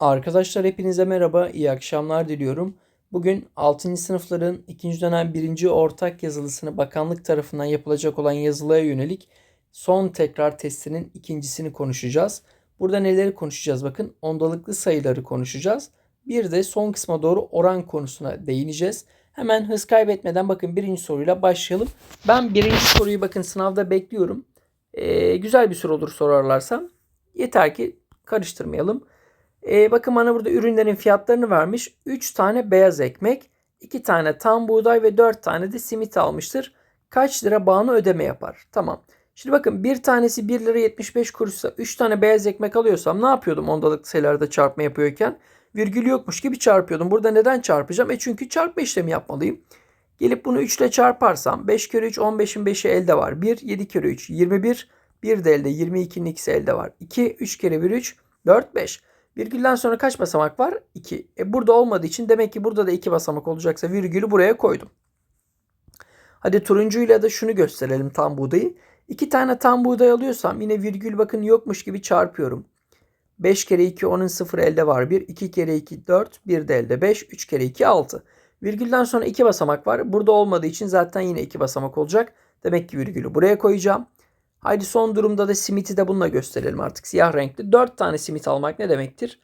Arkadaşlar hepinize merhaba, iyi akşamlar diliyorum. Bugün 6. sınıfların 2. dönem 1. ortak yazılısını bakanlık tarafından yapılacak olan yazılıya yönelik son tekrar testinin ikincisini konuşacağız. Burada neleri konuşacağız bakın ondalıklı sayıları konuşacağız. Bir de son kısma doğru oran konusuna değineceğiz. Hemen hız kaybetmeden bakın birinci soruyla başlayalım. Ben birinci soruyu bakın sınavda bekliyorum. Ee, güzel bir soru olur sorarlarsa. Yeter ki karıştırmayalım. Ee, bakın bana burada ürünlerin fiyatlarını vermiş. 3 tane beyaz ekmek, 2 tane tam buğday ve 4 tane de simit almıştır. Kaç lira bağını ödeme yapar? Tamam. Şimdi bakın bir tanesi 1 lira 75 kuruşsa 3 tane beyaz ekmek alıyorsam ne yapıyordum ondalık sayılarda çarpma yapıyorken? Virgül yokmuş gibi çarpıyordum. Burada neden çarpacağım? E çünkü çarpma işlemi yapmalıyım. Gelip bunu 3 ile çarparsam 5 kere 3 15'in 5'i elde var. 1 7 kere 3 21 1 de elde 22'nin ikisi elde var. 2 3 kere 1 3 4 5. Virgülden sonra kaç basamak var? 2. E burada olmadığı için demek ki burada da 2 basamak olacaksa virgülü buraya koydum. Hadi turuncuyla da şunu gösterelim tam buğdayı. 2 tane tam buğday alıyorsam yine virgül bakın yokmuş gibi çarpıyorum. 5 kere 2 onun 0 elde var 1. 2 kere 2 4. 1 de elde 5. 3 kere 2 6. Virgülden sonra 2 basamak var. Burada olmadığı için zaten yine 2 basamak olacak. Demek ki virgülü buraya koyacağım. Haydi son durumda da simiti de bununla gösterelim artık siyah renkli. 4 tane simit almak ne demektir?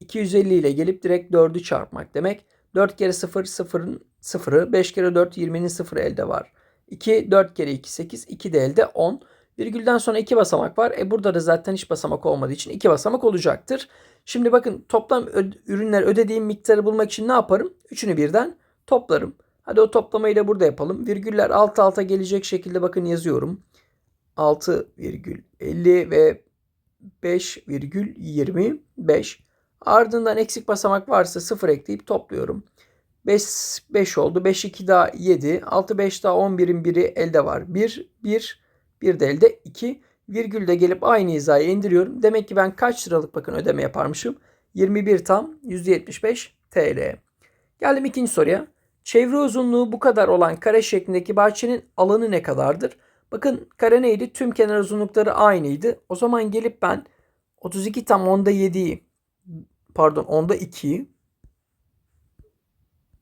250 ile gelip direkt 4'ü çarpmak demek. 4 kere 0 0'ın 0'ı 5 kere 4 20'nin 0 elde var. 2 4 kere 2 8 2 de elde 10. Virgülden sonra 2 basamak var. E burada da zaten hiç basamak olmadığı için 2 basamak olacaktır. Şimdi bakın toplam ürünler ödediğim miktarı bulmak için ne yaparım? Üçünü birden toplarım. Hadi o toplamayı da burada yapalım. Virgüller alt alta gelecek şekilde bakın yazıyorum. 6,50 ve 5,25. Ardından eksik basamak varsa 0 ekleyip topluyorum. 5, 5 oldu. 5, 2 daha 7. 6, 5 daha 11'in biri elde var. 1, 1, 1 de elde 2. Virgül de gelip aynı hizaya indiriyorum. Demek ki ben kaç liralık bakın ödeme yaparmışım. 21 tam 175 TL. Geldim ikinci soruya. Çevre uzunluğu bu kadar olan kare şeklindeki bahçenin alanı ne kadardır? Bakın kare neydi? Tüm kenar uzunlukları aynıydı. O zaman gelip ben 32 tam onda 7'yi pardon onda 2'yi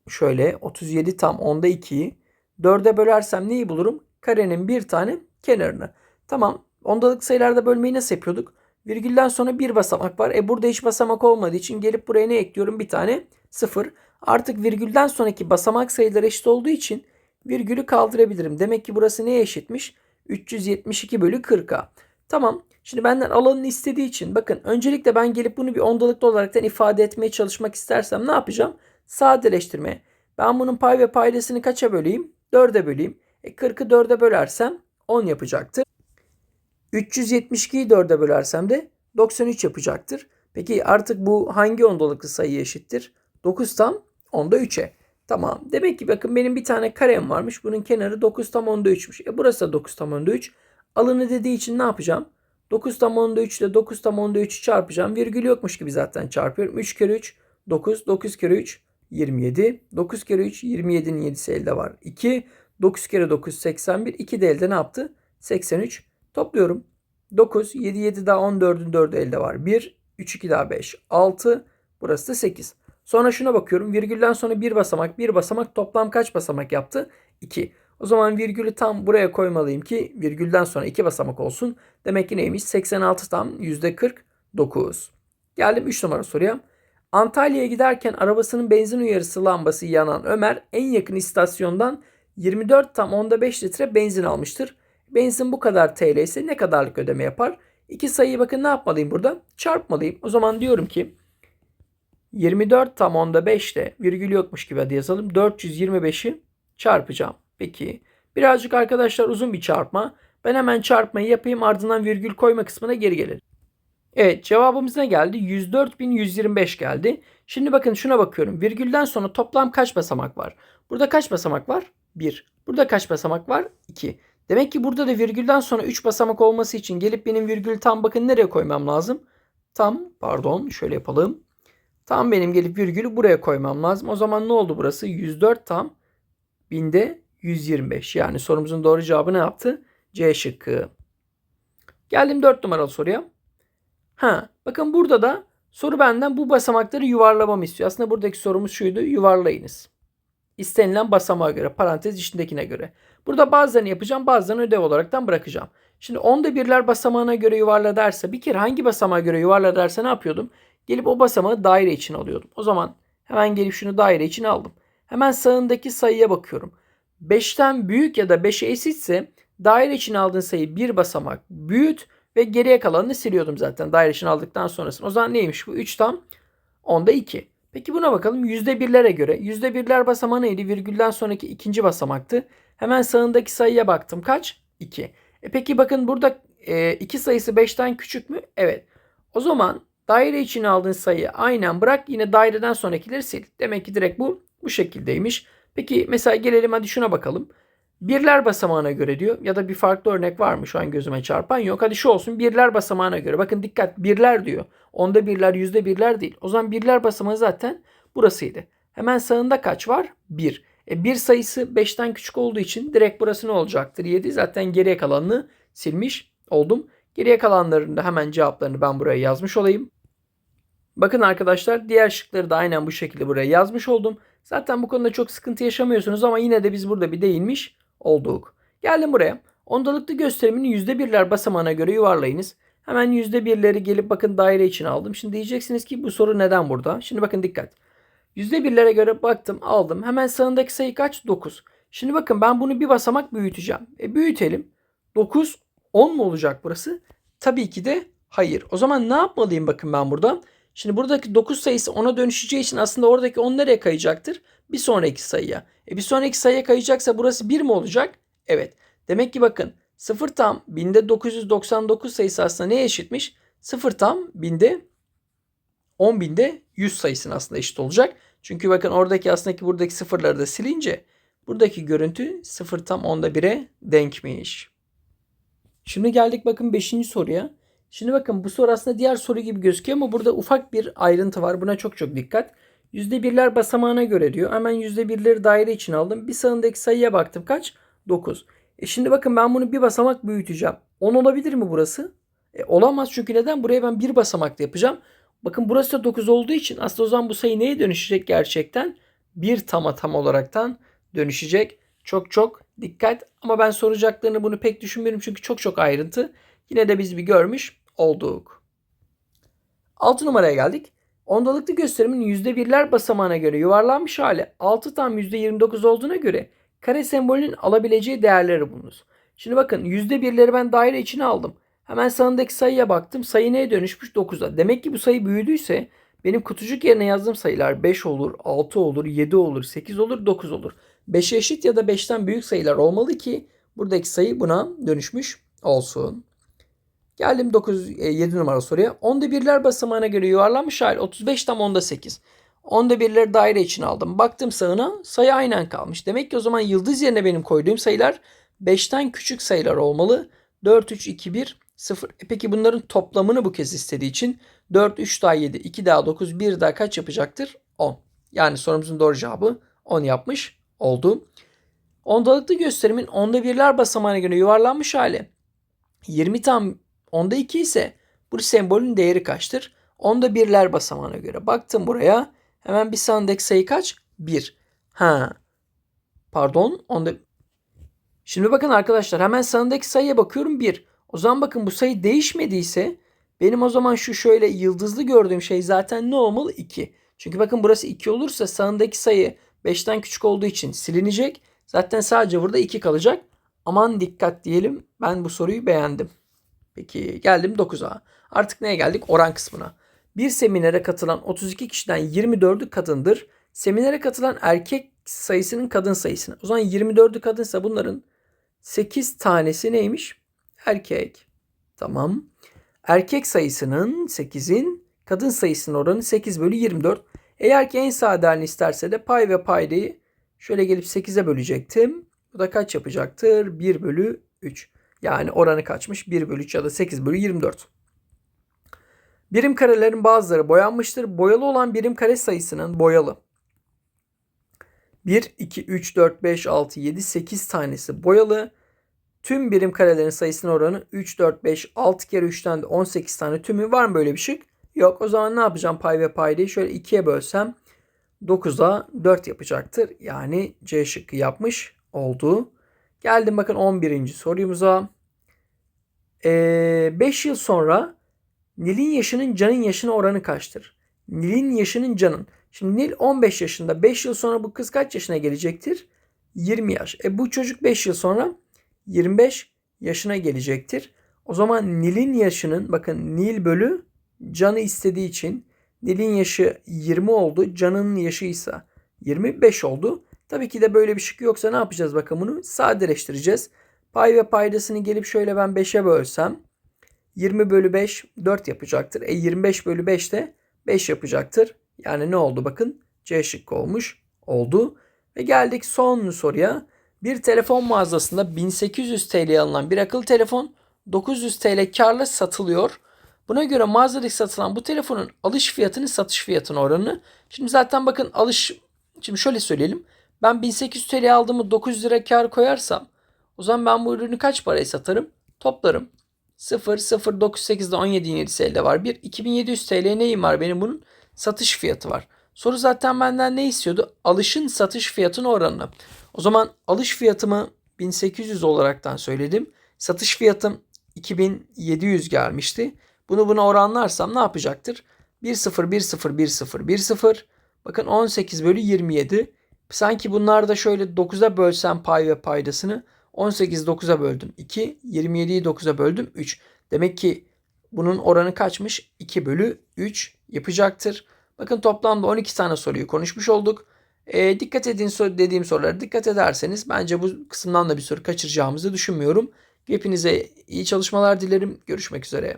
şöyle 37 tam onda 2'yi 4'e bölersem neyi bulurum? Karenin bir tane kenarını. Tamam. Ondalık sayılarda bölmeyi nasıl yapıyorduk? Virgülden sonra bir basamak var. E burada hiç basamak olmadığı için gelip buraya ne ekliyorum? Bir tane 0. Artık virgülden sonraki basamak sayıları eşit olduğu için virgülü kaldırabilirim. Demek ki burası neye eşitmiş? 372 bölü 40'a. Tamam. Şimdi benden alanını istediği için bakın öncelikle ben gelip bunu bir ondalıklı olaraktan ifade etmeye çalışmak istersem ne yapacağım? Sadeleştirme. Ben bunun pay ve paydasını kaça böleyim? 4'e böleyim. E 40'ı 4'e bölersem 10 yapacaktır. 372'yi 4'e bölersem de 93 yapacaktır. Peki artık bu hangi ondalıklı sayıya eşittir? 9 tam onda 3'e. Tamam. Demek ki bakın benim bir tane karem varmış. Bunun kenarı 9 tam onda 3'müş. E burası da 9 tam onda 3. Alanı dediği için ne yapacağım? 9 tam onda 3 ile 9 tam onda 3'ü çarpacağım. Virgül yokmuş gibi zaten çarpıyorum. 3 kere 3 9. 9 kere 3 27. 9 kere 3 27'nin 7'si elde var. 2. 9 kere 9 81. 2 de elde ne yaptı? 83. Topluyorum. 9. 7 7 daha 14'ün 4'ü elde var. 1. 3 2 daha 5. 6. Burası da 8. Sonra şuna bakıyorum. Virgülden sonra bir basamak, bir basamak toplam kaç basamak yaptı? 2. O zaman virgülü tam buraya koymalıyım ki virgülden sonra 2 basamak olsun. Demek ki neymiş? 86 tam %49. Geldim 3 numara soruya. Antalya'ya giderken arabasının benzin uyarısı lambası yanan Ömer en yakın istasyondan 24 tam onda 5 litre benzin almıştır. Benzin bu kadar TL ise ne kadarlık ödeme yapar? İki sayıyı bakın ne yapmalıyım burada? Çarpmalıyım. O zaman diyorum ki 24 tam onda 5 ile virgül yokmuş gibi hadi yazalım. 425'i çarpacağım. Peki birazcık arkadaşlar uzun bir çarpma. Ben hemen çarpmayı yapayım ardından virgül koyma kısmına geri gelelim. Evet cevabımız ne geldi? 104.125 geldi. Şimdi bakın şuna bakıyorum. Virgülden sonra toplam kaç basamak var? Burada kaç basamak var? 1. Burada kaç basamak var? 2. Demek ki burada da virgülden sonra 3 basamak olması için gelip benim virgül tam bakın nereye koymam lazım? Tam pardon şöyle yapalım. Tam benim gelip virgülü buraya koymam lazım. O zaman ne oldu burası? 104 tam binde 125. Yani sorumuzun doğru cevabı ne yaptı? C şıkkı. Geldim 4 numaralı soruya. Ha, bakın burada da Soru benden bu basamakları yuvarlamamı istiyor. Aslında buradaki sorumuz şuydu. Yuvarlayınız. İstenilen basamağa göre, parantez içindekine göre. Burada bazılarını yapacağım, bazılarını ödev olaraktan bırakacağım. Şimdi onda birler basamağına göre yuvarla derse, bir kere hangi basamağa göre yuvarla derse ne yapıyordum? Gelip o basamağı daire için alıyordum. O zaman hemen gelip şunu daire için aldım. Hemen sağındaki sayıya bakıyorum. 5'ten büyük ya da 5'e eşitse daire için aldığın sayı bir basamak büyüt ve geriye kalanını siliyordum zaten daire için aldıktan sonrasını. O zaman neymiş bu? 3 tam onda 2. Peki buna bakalım yüzde birlere göre. Yüzde birler basamağı neydi? Virgülden sonraki ikinci basamaktı. Hemen sağındaki sayıya baktım. Kaç? 2. E peki bakın burada 2 e, sayısı 5'ten küçük mü? Evet. O zaman daire için aldığın sayıyı aynen bırak. Yine daireden sonrakileri sil. Demek ki direkt bu bu şekildeymiş. Peki mesela gelelim hadi şuna bakalım. Birler basamağına göre diyor ya da bir farklı örnek var mı şu an gözüme çarpan yok. Hadi şu olsun birler basamağına göre. Bakın dikkat birler diyor. Onda birler yüzde birler değil. O zaman birler basamağı zaten burasıydı. Hemen sağında kaç var? 1. E, bir sayısı 5'ten küçük olduğu için direkt burası ne olacaktır? 7. Zaten geriye kalanını silmiş oldum. Geriye kalanların da hemen cevaplarını ben buraya yazmış olayım. Bakın arkadaşlar diğer şıkları da aynen bu şekilde buraya yazmış oldum. Zaten bu konuda çok sıkıntı yaşamıyorsunuz ama yine de biz burada bir değinmiş olduk. Geldim buraya. Ondalıklı gösterimini %1'ler basamağına göre yuvarlayınız. Hemen %1'leri gelip bakın daire için aldım. Şimdi diyeceksiniz ki bu soru neden burada? Şimdi bakın dikkat. %1'lere göre baktım aldım. Hemen sağındaki sayı kaç? 9. Şimdi bakın ben bunu bir basamak büyüteceğim. E büyütelim. 9 10 mu olacak burası? Tabii ki de hayır. O zaman ne yapmalıyım bakın ben burada? Şimdi buradaki 9 sayısı 10'a dönüşeceği için aslında oradaki 10 nereye kayacaktır? Bir sonraki sayıya. E bir sonraki sayıya kayacaksa burası 1 mi olacak? Evet. Demek ki bakın 0 tam binde 999 sayısı aslında neye eşitmiş? 0 tam binde 10 binde 100 sayısına aslında eşit olacak. Çünkü bakın oradaki aslında ki buradaki sıfırları da silince buradaki görüntü 0 tam onda 1'e denkmiş. Şimdi geldik bakın 5. soruya. Şimdi bakın bu soru aslında diğer soru gibi gözüküyor ama burada ufak bir ayrıntı var. Buna çok çok dikkat. %1'ler basamağına göre diyor. Hemen %1'leri daire için aldım. Bir sağındaki sayıya baktım. Kaç? 9. E şimdi bakın ben bunu bir basamak büyüteceğim. 10 olabilir mi burası? E olamaz çünkü neden? Buraya ben bir basamakta yapacağım. Bakın burası da 9 olduğu için aslında o zaman bu sayı neye dönüşecek gerçekten? Bir tama tam olaraktan dönüşecek. Çok çok dikkat. Ama ben soracaklarını bunu pek düşünmüyorum çünkü çok çok ayrıntı. Yine de biz bir görmüş olduk. 6 numaraya geldik. Ondalıklı gösterimin %1'ler basamağına göre yuvarlanmış hali 6 tam %29 olduğuna göre kare sembolünün alabileceği değerleri bulunuz. Şimdi bakın %1'leri ben daire içine aldım. Hemen sağındaki sayıya baktım. Sayı neye dönüşmüş? 9'a. Demek ki bu sayı büyüdüyse benim kutucuk yerine yazdığım sayılar 5 olur, 6 olur, 7 olur, 8 olur, 9 olur. 5'e eşit ya da 5'ten büyük sayılar olmalı ki buradaki sayı buna dönüşmüş olsun. Geldim 9 7 e, numara soruya. Onda birler basamağına göre yuvarlanmış hali 35 tam onda 8. Onda birleri daire için aldım. Baktım sağına sayı aynen kalmış. Demek ki o zaman yıldız yerine benim koyduğum sayılar 5'ten küçük sayılar olmalı. 4, 3, 2, 1, 0. E peki bunların toplamını bu kez istediği için 4, 3 daha 7, 2 daha 9, 1 daha kaç yapacaktır? 10. Yani sorumuzun doğru cevabı 10 yapmış oldu. Ondalıklı gösterimin onda birler basamağına göre yuvarlanmış hali 20 tam Onda 2 ise bu sembolün değeri kaçtır? Onda birler basamağına göre. Baktım buraya. Hemen bir sağındaki sayı kaç? 1. Ha. Pardon. Onda... Şimdi bakın arkadaşlar hemen sağındaki sayıya bakıyorum 1. O zaman bakın bu sayı değişmediyse benim o zaman şu şöyle yıldızlı gördüğüm şey zaten ne olmalı? 2. Çünkü bakın burası 2 olursa sağındaki sayı 5'ten küçük olduğu için silinecek. Zaten sadece burada 2 kalacak. Aman dikkat diyelim. Ben bu soruyu beğendim. Peki geldim 9'a. Artık neye geldik? Oran kısmına. Bir seminere katılan 32 kişiden 24'ü kadındır. Seminere katılan erkek sayısının kadın sayısına. O zaman 24'ü kadınsa bunların 8 tanesi neymiş? Erkek. Tamam. Erkek sayısının 8'in kadın sayısının oranı 8 bölü 24. Eğer ki en sade halini isterse de pay ve paydayı şöyle gelip 8'e bölecektim. Bu da kaç yapacaktır? 1 bölü 3. Yani oranı kaçmış? 1 bölü 3 ya da 8 bölü 24. Birim karelerin bazıları boyanmıştır. Boyalı olan birim kare sayısının boyalı. 1, 2, 3, 4, 5, 6, 7, 8 tanesi boyalı. Tüm birim karelerin sayısının oranı 3, 4, 5, 6 kere 3'ten de 18 tane tümü var mı böyle bir şık? Yok o zaman ne yapacağım pay ve paydayı? Şöyle 2'ye bölsem 9'a 4 yapacaktır. Yani C şıkkı yapmış oldu. Geldim bakın 11. sorumuza. 5 yıl sonra Nil'in yaşının Can'ın yaşına oranı kaçtır? Nil'in yaşının Can'ın. Şimdi Nil 15 yaşında. 5 yıl sonra bu kız kaç yaşına gelecektir? 20 yaş. E bu çocuk 5 yıl sonra 25 yaşına gelecektir. O zaman Nil'in yaşının bakın Nil bölü Can'ı istediği için Nil'in yaşı 20 oldu. Can'ın yaşı ise 25 oldu. Tabii ki de böyle bir şık yoksa ne yapacağız bakın bunu? Sadeleştireceğiz. Pay ve paydasını gelip şöyle ben 5'e bölsem 20 bölü 5 4 yapacaktır. E 25 bölü 5 de 5 yapacaktır. Yani ne oldu bakın C şıkkı olmuş oldu. Ve geldik son soruya. Bir telefon mağazasında 1800 TL alınan bir akıllı telefon 900 TL karla satılıyor. Buna göre mağazadaki satılan bu telefonun alış fiyatını satış fiyatına oranını. Şimdi zaten bakın alış şimdi şöyle söyleyelim. Ben 1800 TL aldığımı 900 lira kar koyarsam o zaman ben bu ürünü kaç paraya satarım? Toplarım. 0 0 98'de 17 7 elde var. Bir 2700 TL neyim var benim bunun? Satış fiyatı var. Soru zaten benden ne istiyordu? Alışın satış fiyatının oranını. O zaman alış fiyatımı 1800 olaraktan söyledim. Satış fiyatım 2700 gelmişti. Bunu buna oranlarsam ne yapacaktır? 1 0 1 0 1 0 1 0. Bakın 18 bölü 27. Sanki bunlar da şöyle 9'a bölsem pay ve paydasını 18 9'a böldüm 2. 27'yi 9'a böldüm 3. Demek ki bunun oranı kaçmış? 2 bölü 3 yapacaktır. Bakın toplamda 12 tane soruyu konuşmuş olduk. E, dikkat edin dediğim sorulara dikkat ederseniz bence bu kısımdan da bir soru kaçıracağımızı düşünmüyorum. Hepinize iyi çalışmalar dilerim. Görüşmek üzere.